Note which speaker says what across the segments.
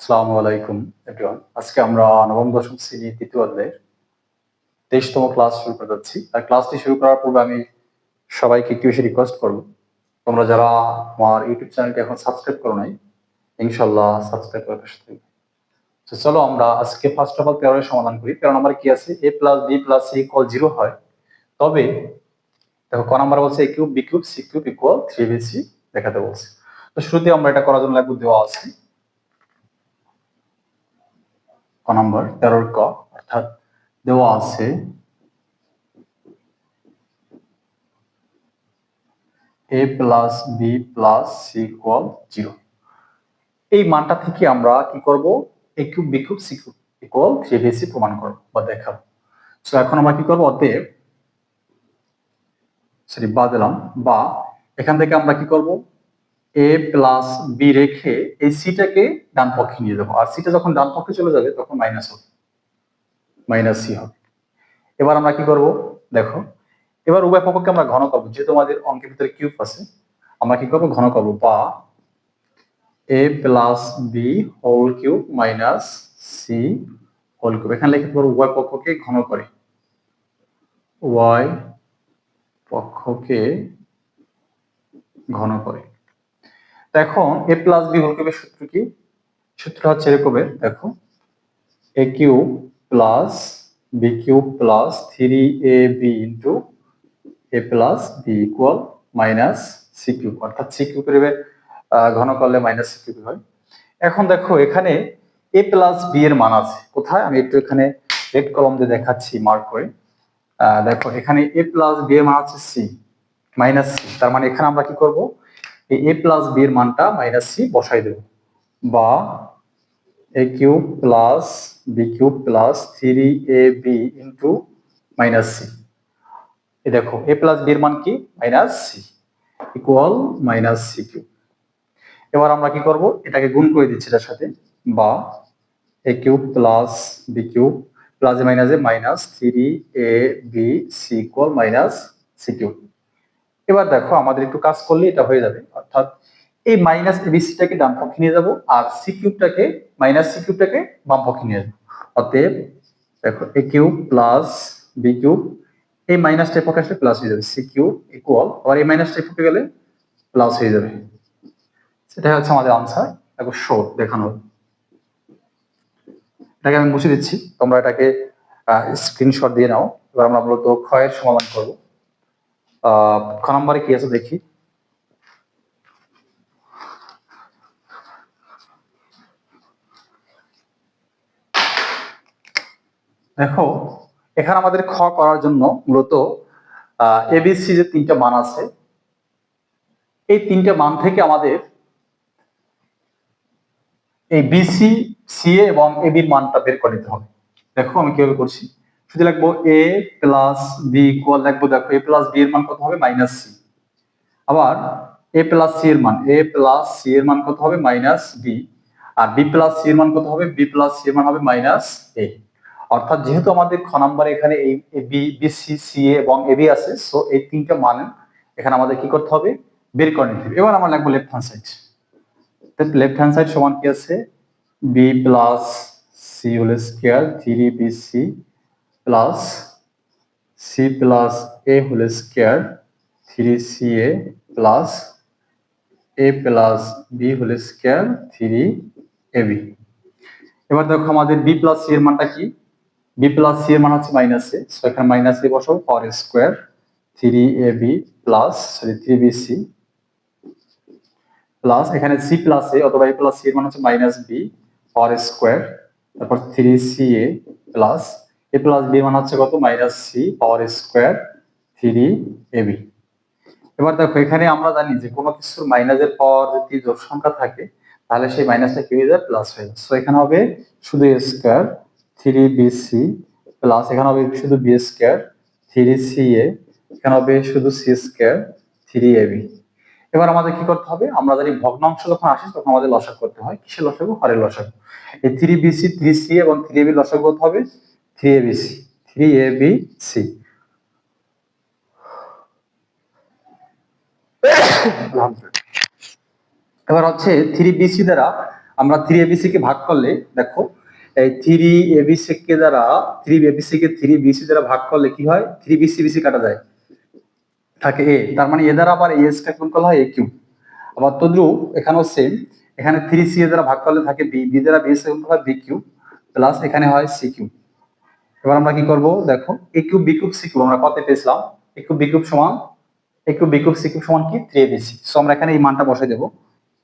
Speaker 1: আসসালামু আলাইকুম এভরিওয়ান আজকে আমরা নবম, দশম শ্রেণি তৃতীয় অধ্যায়ের তেইশতম ক্লাস শুরু করে যাচ্ছি। আর ক্লাসটি শুরু করার পূর্বে আমি সবাইকে একটু বেশি রিকোয়েস্ট করব। তোমরা যারা আমার ইউটিউব চ্যানেলটি এখন সাবস্ক্রাইব করো নাই ইনশাল্লাহ সাবস্ক্রাইব করে পাশে থাকবে। তো চলো আমরা আজকে ফার্স্ট অফ অল পেয়ারের সমাধান করি। পেয়ার নাম্বার কি আছে? A plus B plus C equal zero হয়। তবে দেখো, ক নাম্বার বলছে A cube B cube C cube equal three B C দেখাতে বলছে। তো শুরুতে আমরা এটা করার জন্য লাগবে দেওয়া আছে। ক নাম্বার, তেরোর ক, অর্থাৎ দেওয়া আছে। A plus B plus C equal zero. এই মানটা থেকে আমরা কি করব? A cube, B cube, C cube equal three B C প্রমাণ করব বা দেখাবো। তো এখন আমরা কি করব? অতএব সরি বা দিলাম। বা এখান থেকে আমরা কি করব? এ প্লাস বি রেখে এই সিটাকে ডান পক্ষে নিয়ে যাব। আর সিটা যখন ডান পক্ষে চলে যাবে, তখন মাইনাস হবে। মাইনাস সি হবে। এবার আমরা কি করব? দেখো, এবার উভয় পক্ষকে আমরা ঘন করব। যেহেতু আমাদের অঙ্কের ভিতরে কিউব আছে, আমরা কি করব? ঘন করব। বা A plus B whole cube minus C whole cube এখানে লিখে পারব উভয় পক্ষকে ঘন করে। ওয়াই পক্ষকে ঘন করে। এখন এ প্লাস বি হোল কিউবের সূত্র কি? সূত্রটা হচ্ছে এরকমের দেখো। A cube plus B cube plus three A B into A plus B equal minus C cube অর্থাৎ সি কিউ কিউবের ঘন করলে মাইনাস সি কিউব হয়। এখন দেখো, এখানে এ প্লাস বি এর মান আছে। কোথায়? আমি একটু এখানে রেড কলম দিয়ে দেখাচ্ছি মার্ক করে। দেখো, এখানে এ প্লাস বি এর মান আছে সি মাইনাস সি তার মানে এখানে আমরা কি করব? এই এ প্লাস বি এর মানটা মাইনাস সি বসাই দেব। বা A cube plus B cube plus three A B into minus C এই দেখো এ প্লাস বি এর মান কি? Minus C equal minus C cube এবার আমরা কি করব? এটাকে গুণ করে দিচ্ছি এটার সাথে। বা A cube plus B cube plus minus A minus three A B C equal minus C cube এবার দেখো আমাদের একটু কাজ করলে এটা হয়ে যাবে। অর্থাৎ এই মাইনাস এবিসিটাকে ডান পক্ষে নিয়ে যাব আর সি কিউবটাকে মাইনাস সি কিউবটাকে বাম পক্ষে নিয়ে যাব। অতএব দেখো A cube plus B cube এই মাইনাসটা পক্ষে আসলে প্লাস হয়ে যাবে। সি কিউব ইকুয়াল আবার এই মাইনাস মাইনাসটা পক্ষে গেলে প্লাস হয়ে যাবে। সেটাই হচ্ছে আমাদের আনসার দেখো শো দেখানো। এটাকে আমি মুছে দিচ্ছি। তোমরা এটাকে স্ক্রিনশট দিয়ে নাও। এবার আমরা মূলত ক্ষয়ের সমাধান করব। খ নম্বরে কি আছে দেখি। দেখো, এখানে আমাদের খ করার জন্য মূলত এবিসি যে তিনটা মান আছে, এই তিনটে মান থেকে আমাদের এই বিসি সিএ এবং এবির মানটা বের করে নিতে হবে। দেখো আমি কীভাবে করছি। শুধু লিখব এ প্লাস বি ইকুয়াল লিখব দেখো এ প্লাস বি এর মান কত হবে? মাইনাস সি আবার এ প্লাস সি এর মান এ প্লাস সি এর মান কত হবে? মাইনাস বি আর বি প্লাস সি এর মান কত হবে? বি প্লাস সি এর মান হবে মাইনাস এ অর্থাৎ যেহেতু আমাদের খ নাম্বারে এখানে এই B B C C A এবং এ বি আছে সো এই তিনটা মান এখানে আমাদের কি করতে হবে? বের করে নিতে হবে। এবার আমরা লিখব left hand side left hand side সমান কি আছে? B plus C whole square three B C plus C plus A whole square three C A plus A plus B whole square three A B এবার দেখো আমাদের B plus C এর মানটা কি? B plus C এর মান হচ্ছে minus A so এখানে মাইনাস এ বসাবো power square three A B plus sorry three B C plus এখানে সি প্লাস এ অথবা এ প্লাস সি এর মান হচ্ছে মাইনাস বি পাওয়ার স্কোয়ার তারপর three C A plus A plus B মান হচ্ছে কত? Minus C power square three A B এবার দেখো, এখানে আমরা জানি যে কোনো কিছুর মাইনাসের পর যদি জোর সংখ্যা থাকে, তাহলে সেই মাইনাসটা কি হয়ে যায়? প্লাস হয়ে যায়। সো এখানে হবে শুধু স্কোয়ার থ্রি বি প্লাস এখানে হবে শুধু B square three C A এখানে হবে শুধু C square three A B এবার আমাদের কি করতে হবে? আমরা জানি ভগ্নাংশ যখন আসে, তখন আমাদের লসাগু করতে হয়। কিসের লসাগু? হরের লসাগু। এই three B C three C এবং থ্রি বি লসাগু করতে হবে। Three A B C three A B C এবার হচ্ছে থ্রি বিসি দ্বারা আমরা থ্রি কে ভাগ করলে, দেখো, এই থ্রি কে দ্বারা থ্রি কে থ্রি বিসি দ্বারা ভাগ করলে কি হয়? থ্রি বিসি কাটা যায়। থাকে এ তার মানে এ দ্বারা আবার এস টা গুণ করলে হয় এ কিউব আবার তদ্রুপ এখানেও সেম এখানে থ্রি সি এর দ্বারা ভাগ করলে থাকে বি বি দ্বারা বি গুণ করলে হয় বি কিউব প্লাস এখানে হয় সি এবার আমরা কি করব? দেখো A cube B cube C cube আমরা কত পেয়েছিলাম? এ কিউব বি কিউব সমান A cube B cube C cube সমান কি? থ্রি এ বি সি আমরা এখানে এই মানটা বসাই দেবো।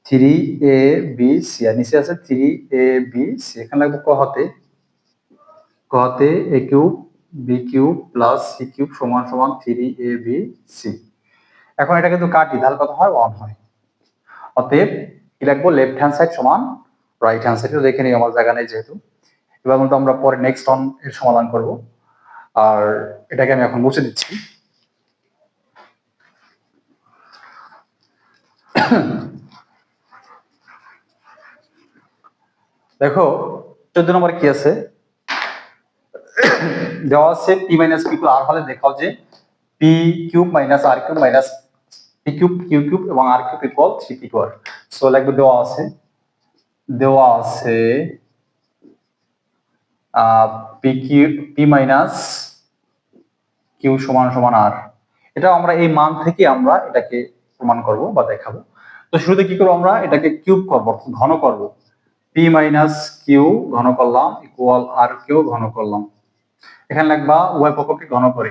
Speaker 1: থ্রি এ বি সি আর নিচে আছে থ্রি এ বি সি এখানে লাগবে ক হতে ক হতে A cube B cube plus C cube সমান সমান থ্রি এ বি সি এখন এটা কিন্তু কাটি, তাহলে কত হয়? ওয়ান হয়। অতএব কি লিখব লেফট হ্যান্ড সাইড সমান রাইট হ্যান্ড সাইড তো দেখে নিই আমার জায়গা নেই যেহেতু। কিন্তু আমরা পরে নেক্সট অন এর সমাধান করব। আর এটাকে আমি এখন মুছে দিচ্ছি। দেখো, চোদ্দ নম্বর কি আছে? দেওয়া আছে পি মাইনাস পি আর হলে দেখাও যে P cube minus R cube minus P cube Q cube এবং R cube equal three P Q R so লাগবে দেওয়া আছে দেওয়া আছে পি মাইনাস কিউ সমান সমান আর এটা আমরা এই মান থেকে আমরা এটাকে প্রমাণ করব বা দেখাবো। তো শুরুতে কি করব আমরা? এটাকে কিউব করব ঘন করব। পি মাইনাস কিউ ঘন করলাম ইকুয়াল আর কিউ ঘন করলাম। এখানে লাগবা উভয় পক্ষকে ঘন করে।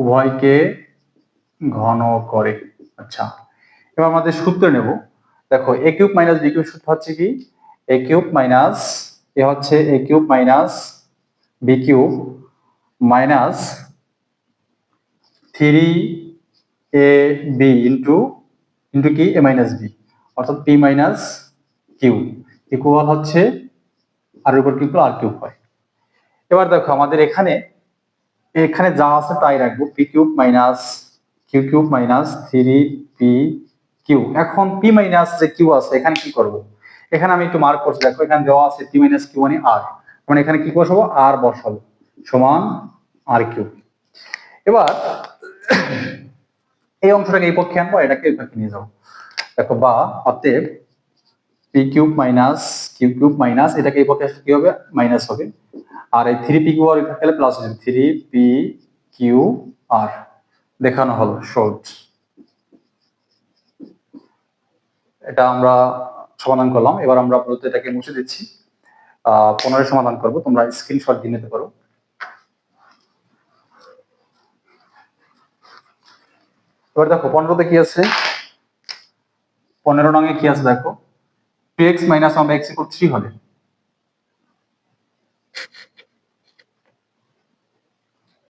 Speaker 1: উভয়কে ঘন করে। আচ্ছা এবার আমাদের সূত্র নেব। দেখো A cube minus B cube সূত্র হচ্ছে কি? এ কিউব মাইনাস এ হচ্ছে A cube minus B cube minus three A B into into কি? এ মাইনাস বি অর্থাৎ পি মাইনাস কিউ ইকুয়াল হচ্ছে আর উপর কিউব আর কিউব হয়। এবার দেখো আমাদের এখানে এখানে যা আছে তাই রাখব। P cube minus Q cube minus three P Q এখন পি মাইনাস যে কিউ আছে, এখানে কি করব? এখানে আমি একটু মার্ক করছি। দেখো, এখানে দেওয়া আছে পি মাইনাস কিউ মানে আর মানে এখানে কি বসাবো? আর বসাবো। সমান আর কিউব এবার এই অংশটাকে এই পক্ষে আনব, এটাকে এই পক্ষে নিয়ে যাব। দেখো, বা অতএব P cube minus Q cube minus এটাকে এই পক্ষে আসলে কি হবে? মাইনাস হবে। আর এই থ্রি পি কিউ আর গেলে প্লাস হবে থ্রি পি কিউ আর দেখানো হলো শর্ট এটা আমরা সমাধান করলাম। এবার আমরা মূলত এটাকে মুছে দিচ্ছি। আহ, পুনরায় সমাধান করব। তোমরা স্ক্রিনশট দিয়ে নিতে পারো। এবার দেখো, পনেরোতে কি আছে? পনেরো রঙে কি আছে দেখো? টু এক্স মাইনাস আমরা এক্স ইকুয়াল থ্রি হলে